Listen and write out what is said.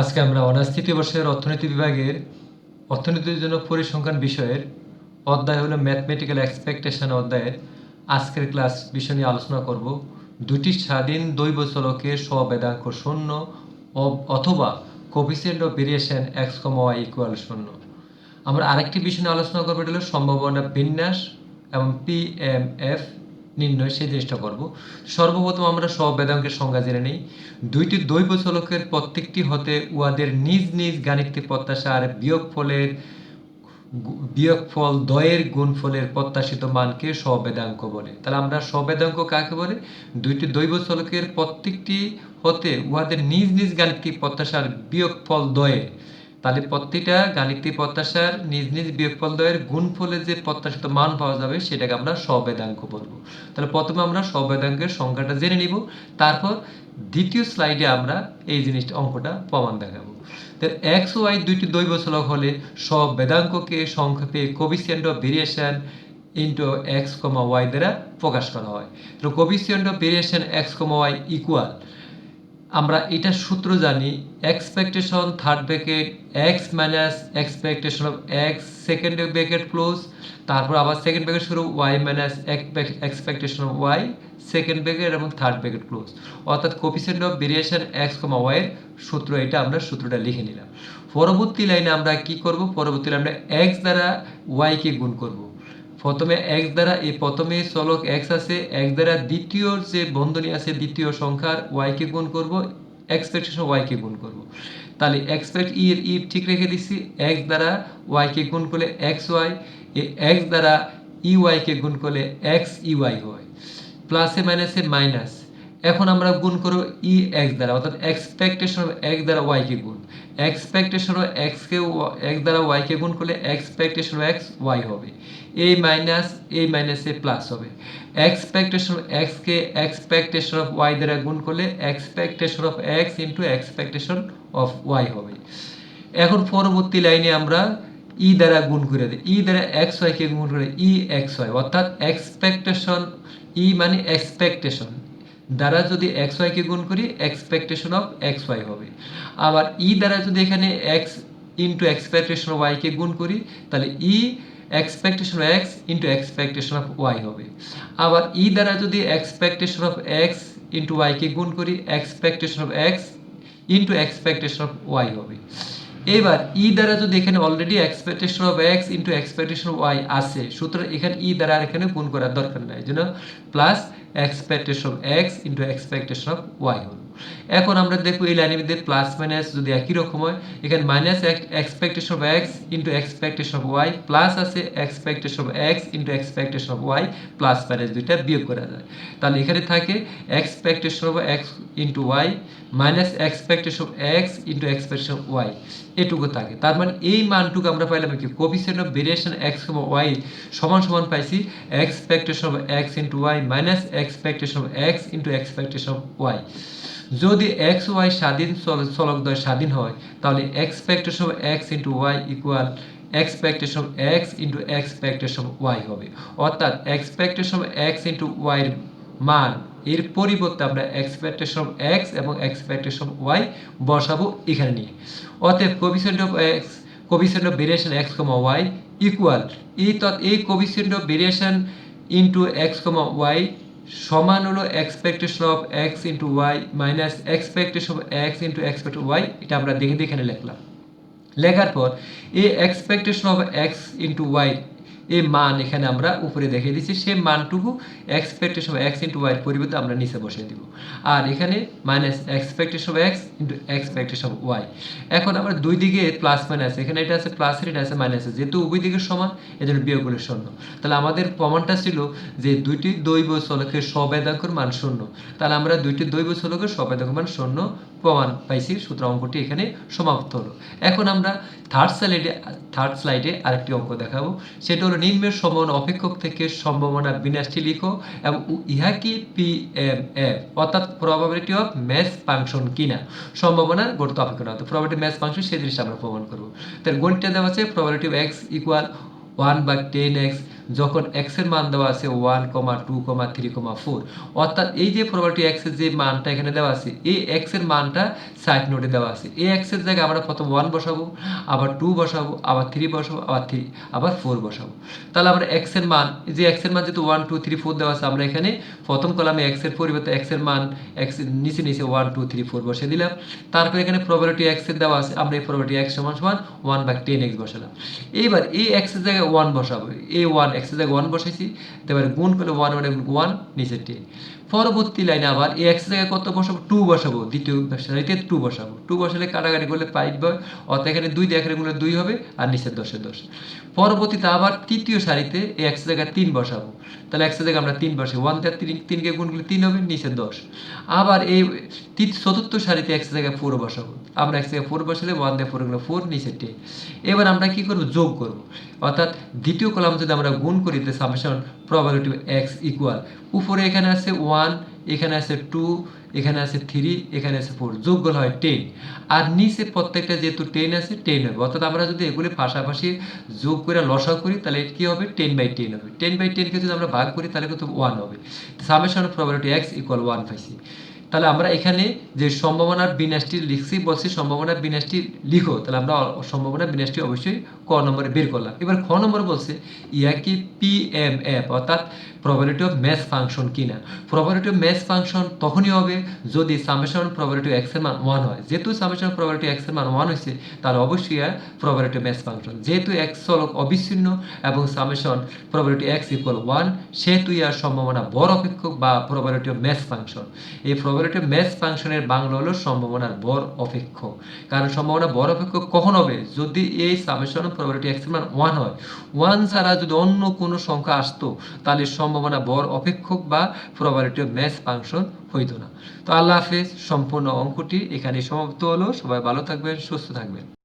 আজকে আমরা অনার্স তৃতীয় বর্ষের অর্থনীতি বিভাগের অর্থনীতির জন্য পরিসংখ্যান বিষয়ের অধ্যায় হলো ম্যাথমেটিক্যাল এক্সপেকটেশন অধ্যায়ের আজকের ক্লাস বিষয় নিয়ে আলোচনা করব। দুটি স্বাধীন দৈব চলকের স্ববেদাঙ্ক শূন্য অথবা কোফিসিয়েন্ট অফ ভেরিয়েশন এক্স কম ইকুয়াল শূন্য। আমরা আরেকটি বিষয় নিয়ে আলোচনা করব, এটা হলো সম্ভাবনা বিন্যাস এবং পি এম এফ নির্ণয় সেই জিনিসটা করব। সর্বপ্রথম আমরা স্ববেদাঙ্কের সংজ্ঞা জেনে নিই। দুইটি দৈব চলকের প্রত্যেকটি হতে উহাদের নিজ নিজ গাণিতিক প্রত্যাশা আর বিয়োগফলের গু- বিয়োগফল দয়ের গুণফলের প্রত্যাশিত মানকে সবেদাঙ্ক বলে। তাহলে আমরা সবেদাঙ্ক কাকে বলে? দুইটি দৈব চলকের প্রত্যেকটি হতে উহাদের নিজ নিজ গাণিতিক প্রত্যাশার বিয়োগ ফল দয়ে তাহলে প্রত্যেকটা গাণিতিক প্রত্যাশার নিজ নিজ বিয়োগফল দয়ের গুণফলে যে প্রত্যাশিত মান পাওয়া যাবে, সেটাকে আমরা স্ববেদাঙ্ক বলব। তাহলে প্রথমে আমরা স্ববেদাঙ্কের সংখ্যাটা জেনে নিব, তারপর দ্বিতীয় স্লাইডে আমরা এই জিনিসটা, অঙ্কটা প্রমাণ দেখাবো। এক্স ওয়াই দুইটি দৈব চলক হলে সব বেদাঙ্ককে সংক্ষেপে coefficient of variation into X comma Y দ্বারা প্রকাশ করা হয়। তো coefficient of variation X comma Y equal আমরা এটা সূত্র জানি expectation third bracket X minus expectation of X second bracket close তারপর আবার সেকেন্ড ব্র্যাকেট শুরু Y minus expectation of Y second bracket এবং থার্ড ব্র্যাকেট ক্লোজ অর্থাৎ coefficient of variation X comma ওয়াইয়ের সূত্র, এটা আমরা সূত্রটা লিখে নিলাম। পরবর্তী লাইনে আমরা কি করব? পরবর্তী লাইনে আমরা এক্স দ্বারা ওয়াইকে গুণ করব। প্রথমে এক্স দ্বারা, এই প্রথমে চলক এক্স আছে এক্স দ্বারা দ্বিতীয় যে বন্ধনী আছে, দ্বিতীয় সংখ্যার ওয়াই কে গুণ করব ওয়াই কে গুণ করব। তাহলে এক্সপেক্ট ই এর ই ঠিক রেখে দিচ্ছি এক্স দ্বারা ওয়াই কে গুণ করলে এক্স ওয়াই এই এক্স দ্বারা ই ওয়াই কে গুণ করলে এক্স ই ওয়াই হয় প্লাসে মাইনাসে মাইনাস এখন আমরা গুণ করব ই এক্স দ্বারা, অর্থাৎ এক্সপেকটেশন অফ এক্স দ্বারা ওয়াই কে গুণ। এক্সপেকটেশন এক্স কে এক্স দ্বারা ওয়াই কে গুণ করলে এক্সপেকটেশন অফ এক্স ওয়াই হবে। এ মাইনাস এই মাইনাসে প্লাস হবে। এক্সপেকটেশন এক্স কে এক্সপেকটেশন অফ ওয়াই দ্বারা গুণ করলে expectation of X into expectation of Y হবে। এখন পরবর্তী লাইনে আমরা ই দ্বারা গুণ করে দিই। ই দ্বারা এক্স ওয়াই কে গুণ করে ই এক্স ওয়াই অর্থাৎ এক্সপেকটেশন ই মানে এক্সপেকটেশন দ্বারা যদি এক্স ওয়াই কে গুণ করি এক্সপেকটেশন অফ এক্স ওয়াই হবে। আবার ই দ্বারা যদি এখানে X into expectation of Y কে গুণ করি, তাহলে E expectation of X into expectation of Y হবে। আবার ই দ্বারা যদি expectation of X into Y কে গুণ করি expectation of X into expectation of Y হবে। এবার ই দ্বারা যদি এখানে already expectation of X into expectation Y আছে, সুতরাং এখানে ই দ্বারা আর এখানে গুণ করার দরকার নাই জন্য plus expectation of X into expectation of Y হলো। এখন আমরা দেখব এই লাইনের মধ্যে প্লাস মাইনাস যদি একই রকম হয় এখানে minus expectation of X into expectation of Y plus আছে expectation of X into expectation of Y plus minus দুইটা বিয়োগ করা যায় তাহলে এখানে থাকে expectation of X into Y minus expectation of X into expectation of Y এটুকু থাকে তার মানে এই মানটুকু আমরা পাইলাম কি coefficient of variation X Y সমান সমান পাইছি expectation of X into Y minus expectation of X into expectation of Y যদি এক্স ওয়াই স্বাধীন চল- চলকদ্বয় স্বাধীন হয়, তাহলে expectation X into Y equal expectation X into expectation Y হবে। অর্থাৎ এক্সপেকটেশন এক্স ইন্টু ওয়াইয়ের মান, এর পরিবর্তে আমরা এক্সপেকটেশন এক্স এবং এক্সপেকটেশন ওয়াই বসাবো এখানে নিয়ে। অতএব coefficient of X coefficient of variation X comma Y equal এই এই coefficient of variation into X comma Y সমান হলো expectation of X into Y minus expectation of X into expect Y এটা আমরা দেখে দেখে এখানে লিখলাম। লেখার পর, এই expectation of X into Y এই মান এখানে আমরা উপরে দেখিয়ে দিচ্ছি সেই মানটুকু expectation of X into Y পরিবর্তে আমরা নিচে বসিয়ে দিব। আর এখানে minus expectation of X into expectation of Y এখন আমরা দুই দিকে প্লাস মাইনাস এখানে এটা আছে প্লাসের এটা আছে মাইনাসের যেহেতু উভয় দিকে সমান, এজন্য বিয়োগগুলো শূন্য। তাহলে আমাদের প্রমাণটা ছিল যে দুইটি দৈব চলকের সবেদাঙ্কর মান শূন্য। তাহলে আমরা দুইটি দৈব চলকের সবেদাঙ্ক মান শূন্য প্রমাণ পাইছি, সূত্র অঙ্কটি এখানে সমাপ্ত হলো। এখন আমরা থার্ড স্লাইডে থার্ড স্লাইডে আরেকটি অঙ্ক দেখাবো। সেটা হলো নিম্নের সমান অপেক্ষক থেকে সম্ভাবনা বিন্যাসটি লিখো এবং ইহা কি পি এম এফ অর্থাৎ প্রবাবিলিটি অফ ম্যাথ ফাংশন কিনা? সম্ভাবনার গড়িত অপেক্ষক অর্থাৎ প্রবাবিলিটি ম্যাথ ফাংশন সেই জিনিসটা আমরা প্রমাণ করব। তার গণিতটা দেওয়া আছে probability of X equal one by ten X যখন এক্সের মান দেওয়া আছে one comma two comma three comma four অর্থাৎ এই যে প্রবাবিলিটি এক্সের যে মানটা এখানে দেওয়া আছে এই এক্সের মানটা সাইড নোটে দেওয়া আছে এই এক্সের জায়গায় আমরা প্রথম ওয়ান বসাবো আবার টু বসাবো আবার থ্রি বসাবো আবার থ্রি আবার ফোর বসাবো তাহলে আমরা এক্সের মান যে এক্সের মান যেহেতু ওয়ান টু থ্রি ফোর দেওয়া আছে আমরা এখানে প্রথম কলামে এক্সের পরিবর্তে এক্সের মান এক্স নিচে নিচে ওয়ান টু থ্রি ফোর বসে দিলাম তারপর এখানে প্রবাবিলিটি এক্সের দেওয়া আছে আমরা এই প্রবাবিলিটি এক্স সমান সমান ওয়ান বাই টেন এক্স বসালাম এইবার এই এক্সের জায়গায় ওয়ান বসাবো এই ওয়ান এক্সের জায়গায় ওয়ান বসাইছি এবারে গুণ করলে ওয়ান ওয়ান নিচে টেন পরবর্তী লাইনে আবার এই এক্স জায়গায় কত বসাবো? টু বসাবো, দ্বিতীয় সারিতে টু বসাবো। টু বসালে কাটাকাটি করলে পাইপ হয় অর্থাৎ এখানে দুই দিয়ে গুলো দুই হবে, আর নিচের দশে দশ। পরবর্তীতে আবার তৃতীয় সারিতে এই এক্স জায়গায় তিন বসাবো। তাহলে এক্স জায়গায় আমরা তিন বসে ওয়ান দিয়ে তিন, তিনকে গুণ করলে তিন হবে, নিচে দশ। আবার এই চতুর্থ সারিতে এক্স জায়গায় ফোর বসাবো। আমরা এক্স জায়গায় ফোর বসালে ওয়ান দিয়ে ফোরগুলো ফোর নিচে টেন এবার আমরা কি করব? যোগ করব। অর্থাৎ দ্বিতীয় কলাম যদি আমরা গুণ করি তো সামেশন প্রবাবিলিটি এক্স ইকুয়াল উপরে এখানে আছে ওয়ান এখানে আছে টু এখানে আছে থ্রি এখানে আছে ফোর যোগ্যল হয় টেন আর নিচে প্রত্যেকটা যেহেতু টেন আছে টেন হবে। অর্থাৎ আমরা যদি এগুলি পাশাপাশি যোগ করে লসা করি, তাহলে কি হবে? টেন বাই টেন হবে। টেন বাই টেনকে যদি আমরা ভাগ করি, তাহলে কিন্তু ওয়ান হবে। Summation probability X equal one পাইছি। তাহলে আমরা এখানে যে সম্ভাবনার বিন্যাসটি লিখছি, বলছি সম্ভাবনার বিন্যাসটি লিখো। তাহলে আমরা সম্ভাবনার বিন্যাসটি অবশ্যই ক নম্বরে বের করলাম। এবার খ নম্বর বলছে, ইয়া কি পি এম এফ অর্থাৎ প্রবাবিলিটি অফ ম্যাথ ফাংশন কিনা? প্রবাবিলিটি অফ ম্যাথ ফাংশন তখনই হবে যদি সামেশন প্রবাবিলিটি এক্সের মান ওয়ান হয়। যেহেতু সামেশন প্রবাবিলিটি এক্সের মান ওয়ান হয়েছে, তাহলে অবশ্যই আর প্রবাবিলিটি ম্যাথ ফাংশন যেহেতু এক্স চলক অবিচ্ছিন্ন এবং summation probability X equal one সেহেতু ইয়ার সম্ভাবনা বড় অপেক্ষক বা প্রবাবিলিটি অফ ম্যাথ ফাংশন এই প্রবাবিলিটি অফ ম্যাথ ফাংশনের বাংলা হলো সম্ভাবনার বর অপেক্ষ। কারণ সম্ভাবনা বড় অপেক্ষ কখন হবে? যদি এই সামেশন প্রবাবিলিটি এক্সের মান ওয়ান হয় ওয়ান ছাড়া যদি অন্য কোনো সংখ্যা আসতো, তাহলে সম্ভাবনা বর অপেক্ষক বা প্রবাবিলিটি ম্যাথ ফাংশন হইতো না। তো আল্লাহ হাফেজ, সম্পূর্ণ অঙ্কটি এখানে সমাপ্ত হলো। সবাই ভালো থাকবেন, সুস্থ থাকবেন।